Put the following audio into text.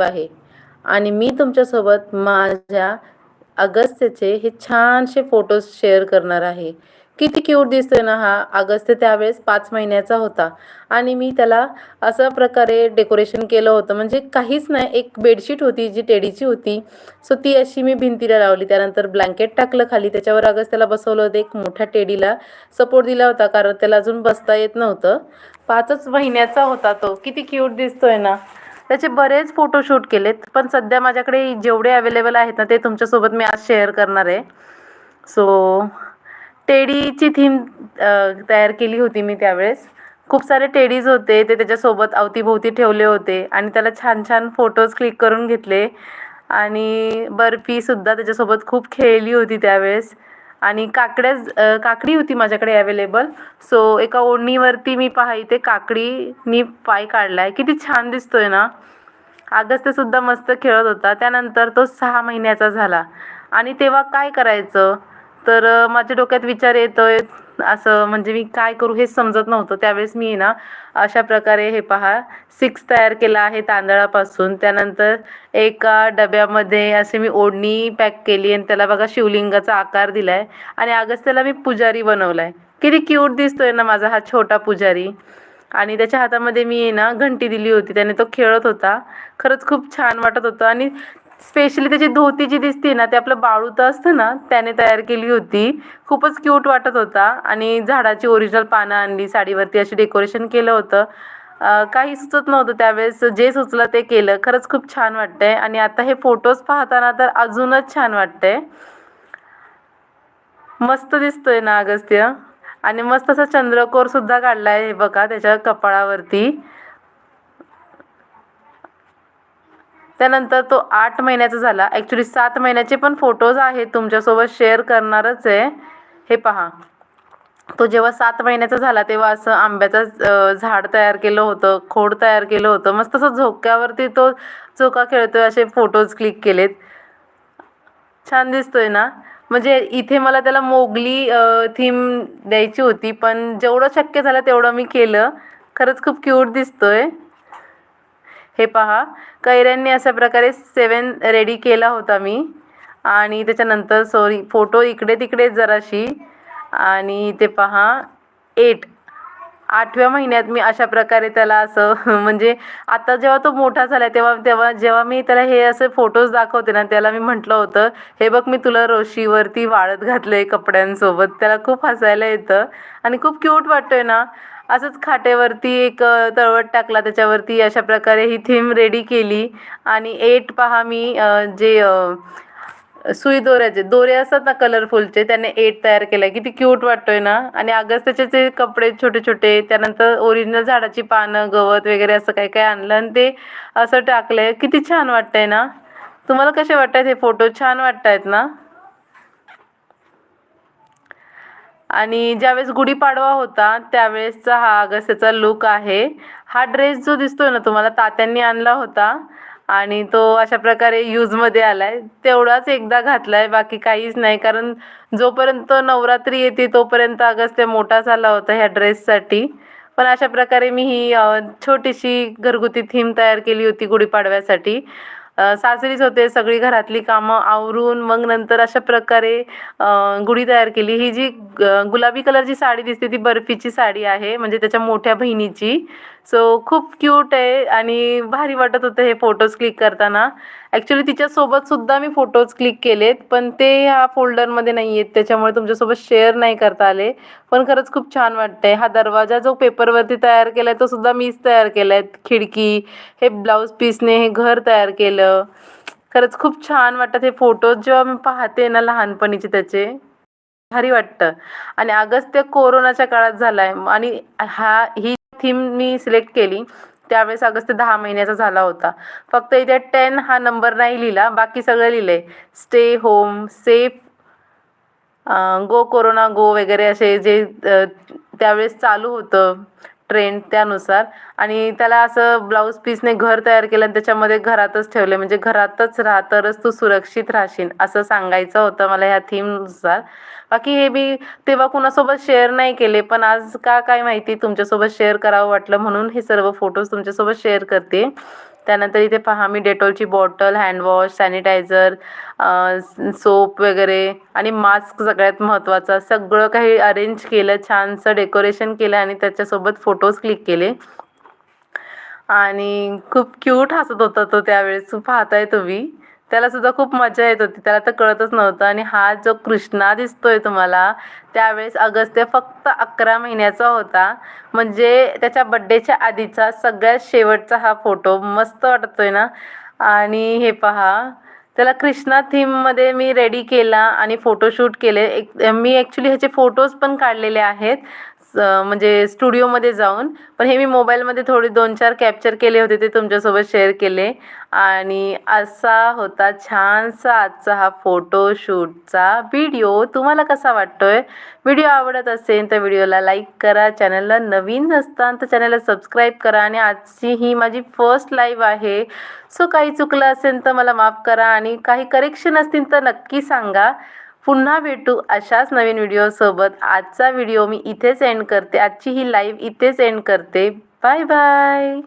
आहे. आणि मी तुमच्यासोबत माझ्या अगस्त्यचे हे छानसे फोटोज शेअर करणार आहे. किती क्यूट दिसतोय ना हा अगस्त्य त्यावेळेस पाच महिन्याचा होता. आणि मी त्याला अशा प्रकारे डेकोरेशन केलं होतं. म्हणजे काहीच नाही एक बेडशीट होती जी टेडीची होती. सो ती अशी मी भिंतीला लावली. त्यानंतर ब्लँकेट टाकलं खाली. त्याच्यावर अगस्त्याला बसवलं होतं. एक मोठ्या टेडीला सपोर्ट दिला होता कारण त्याला अजून बसता येत नव्हतं. पाचच महिन्याचा होता तो. किती क्यूट दिसतोय ना. त्याचे बरेच फोटोशूट केलेत पण सध्या माझ्याकडे जेवढे अवेलेबल आहेत ना ते तुमच्यासोबत मी आज शेअर करणार आहे. सो टेडीची थीम तयार केली होती मी त्यावेळेस. खूप सारे टेडीज होते ते त्याच्यासोबत अवतीभोवती ठेवले होते आणि त्याला छान छान फोटोज क्लिक करून घेतले. आणि बर्फीसुद्धा त्याच्यासोबत खूप खेळली होती त्यावेळेस. आणि काकड्या काकडी होती माझ्याकडे अवेलेबल सो एका ओढणीवरती मी पहा इथे काकडीनी पाय काढला आहे किती छान दिसतोय ना? अगस्त्यसुद्धा मस्त खेळत होता. त्यानंतर तो सहा महिन्याचा झाला. आणि तेव्हा काय करायचं? तर माझ्या डोक्यात विचार येतोय असं म्हणजे मी काय करू हे समजत नव्हतं. त्यावेळेस मी ना अशा प्रकारे हे पहा सिक्स तयार केला आहे तांदळापासून. त्यानंतर एका डब्यामध्ये असे मी ओढणी पॅक केली आणि त्याला बघा शिवलिंगाचा आकार दिला आहे आणि अगस्त्याला मी पुजारी बनवला आहे किती क्यूट दिसतोय ना माझा हा छोटा पुजारी. आणि त्याच्या हातामध्ये मी ना घंटी दिली होती. त्याने तो खेळत होता. खरंच खूप छान वाटत होतं. आणि स्पेशली त्याची धोती जी दिसते ना ते आपलं बाळूतं असतं ना त्याने तयार केली होती. खूपच क्यूट वाटत होता आणि झाडाची ओरिजिनल पानं आणली साडीवरती अशी डेकोरेशन केलं होतं. काही सुचत नव्हतं त्यावेळेस जे सुचलं ते केलं. खरंच खूप छान वाटतंय. आणि आता हे फोटोज पाहताना तर अजूनच छान वाटतंय. मस्त दिसतोय ना अगस्त्य. आणि मस्त असा चंद्रकोर सुद्धा काढलाय हे बघा त्याच्या कपाळावरती. त्यानंतर तो आठ महिन्याचा झाला. ॲक्च्युली सात महिन्याचे पण फोटोज आहेत. तुमच्यासोबत शेअर करणारच आहे. हे पहा. तो जेव्हा सात महिन्याचा झाला तेव्हा असं आंब्याचं झाड तयार केलं होतं. खोड तयार केलं होतं. मस्त असं झोक्यावरती तो झोका खेळतोय असे फोटोज क्लिक केलेत. छान दिसतोय ना? म्हणजे इथे मला त्याला मोगली थीम द्यायची होती. पण जेवढं शक्य झालं तेवढं मी केलं. खरंच खूप क्यूट दिसतोय. हे पहा. कैऱ्यांनी अशा प्रकारे सेवन रेडी केला होता मी. आणि त्याच्यानंतर सॉरी फोटो इकडे तिकडे जराशी. आणि ते पहा एट आठव्या महिन्यात मी अशा प्रकारे त्याला असं म्हणजे आता जेव्हा तो मोठा झाला तेव्हा तेव्हा जेव्हा मी त्याला हे असे फोटोज दाखवते ना त्याला मी म्हटलं होतं हे बघ मी तुला रोशीवरती वाळत घातलं आहे कपड्यांसोबत. त्याला खूप हसायला येतं. आणि खूप क्यूट वाटतोय ना. असंच खाटेवरती एक तळवट टाकला. त्याच्यावरती अशा प्रकारे ही थीम रेडी केली. आणि एट पहा मी जे सुई दोऱ्याचे दोरे असतात ना कलरफुलचे त्याने एट तयार केला आहे किती क्यूट वाटतोय ना? आणि अगस्त्याचे जे कपडे छोटे छोटे त्यानंतर ओरिजिनल झाडाची पानं गवत वगैरे असं काही काही आणलं आणि ते असं टाकलं आहे किती छान वाटतंय ना? तुम्हाला कसे वाटत आहेत हे फोटो छान वाटत आहेत ना? आणि ज्यावेळेस गुढीपाडवा होता त्यावेळेसचा हा अगस्त्याचा लुक आहे. हा ड्रेस जो दिसतोय ना तुम्हाला तात्यांनी आणला होता आणि तो अशा प्रकारे यूजमध्ये आला आहे तेवढाच एकदा घातला आहे बाकी काहीच नाही. कारण जोपर्यंत नवरात्री येते तोपर्यंत अगस्त्य मोठा झाला होता ह्या ड्रेससाठी पण अशा प्रकारे मी ही छोटीशी घरगुती थीम तयार केली होती गुढीपाडव्यासाठी. सासरीच होते सगळी घरातली कामं आवरून मग नंतर अशा प्रकारे गुढी तयार केली. ही जी गुलाबी कलरची साडी दिसते ती बर्फीची साडी आहे. म्हणजे त्याच्या मोठ्या बहिणीची. सो खूप क्यूट आहे आणि भारी वाटत होतं हे फोटोज क्लिक करताना. ॲक्च्युली तिच्यासोबतसुद्धा मी फोटोज क्लिक केलेत पण ते ह्या फोल्डरमध्ये नाही आहेत त्याच्यामुळे तुमच्यासोबत शेअर नाही करता आले. पण खरंच खूप छान वाटतं आहे हा दरवाजा जो पेपरवरती तयार केला आहे तो सुद्धा मीच तयार केला आहे खिडकी हे ब्लाऊज पीसने हे घर तयार केलं. खरंच खूप छान वाटतात हे फोटोज जेव्हा मी पाहते ना लहानपणीचे त्याचे भारी वाटतं. आणि अगस्त्य कोरोनाच्या काळात झाला आहे आणि हा ही थीम मी सिलेक्ट केली. त्यावेळेस अगस्त दहा महिन्याचा झाला होता. फक्त इथे टेन हा नंबर नाही लिहिला बाकी सगळं लिहिलं आहे stay home safe go corona go वगैरे असे जे त्यावेळेस चालू होतं. ट्रेंड त्यानुसार. आणि त्याला असं ब्लाऊज पीसने घर तयार केलं आणि त्याच्यामध्ये घरातच ठेवले. म्हणजे घरातच राहा तरच तू सुरक्षित राहशील असं सांगायचं होतं मला ह्या थीमनुसार बाकी हे मी तेव्हा कुणासोबत शेअर नाही केले पण आज का काय माहिती तुमच्यासोबत शेअर करावं वाटलं म्हणून हे सर्व फोटोज तुमच्यासोबत शेअर करते. त्यानंतर इथे पहा मी डेटॉलची बॉटल हँडवॉश सॅनिटायझर सोप वगैरे आणि मास्क सगळ्यात महत्त्वाचा. सगळं काही अरेंज केलं छानसं डेकोरेशन केलं आणि त्याच्यासोबत फोटोज क्लिक केले. आणि खूप क्यूट हसत होता तो त्यावेळेस. पाहताय तुम्ही. त्याला सुद्धा खूप मजा येत होती. त्याला तर कळतच नव्हतं. आणि हा जो कृष्णा दिसतोय तुम्हाला त्यावेळेस अगस्त्य फक्त अकरा महिन्याचा होता. म्हणजे त्याच्या बड्डेच्या आधीचा सगळ्यात शेवटचा हा फोटो मस्त वाटतोय ना? आणि हे पहा त्याला कृष्णा थीममध्ये मी रेडी केला आणि फोटोशूट केले. एक मी ॲक्च्युली ह्याचे फोटोज पण काढलेले आहेत. म्हणजे स्टुडिओमध्ये जाऊन. पण हे मी मोबाईलमध्ये थोडे दोन चार कॅप्चर केले होते ते तुमच्यासोबत शेअर केले. आणि असा होता छानसा आजचा हा फोटोशूटचा व्हिडिओ तुम्हाला कसा वाटतो आहे व्हिडिओ आवडत असेल तर व्हिडिओला लाईक करा. चॅनलला नवीन असताना तर चॅनलला सबस्क्राईब करा. आणि आजची ही माझी फर्स्ट लाईव्ह आहे. सो काही चुकलं असेल तर मला माफ करा. आणि काही करेक्शन असतील तर नक्की सांगा. पुन्हा भेटू अशाच नवीन व्हिडिओसोबत आजचा व्हिडिओ मी इथेच एंड करते. आजची ही लाईव्ह इथेच एंड करते. Bye bye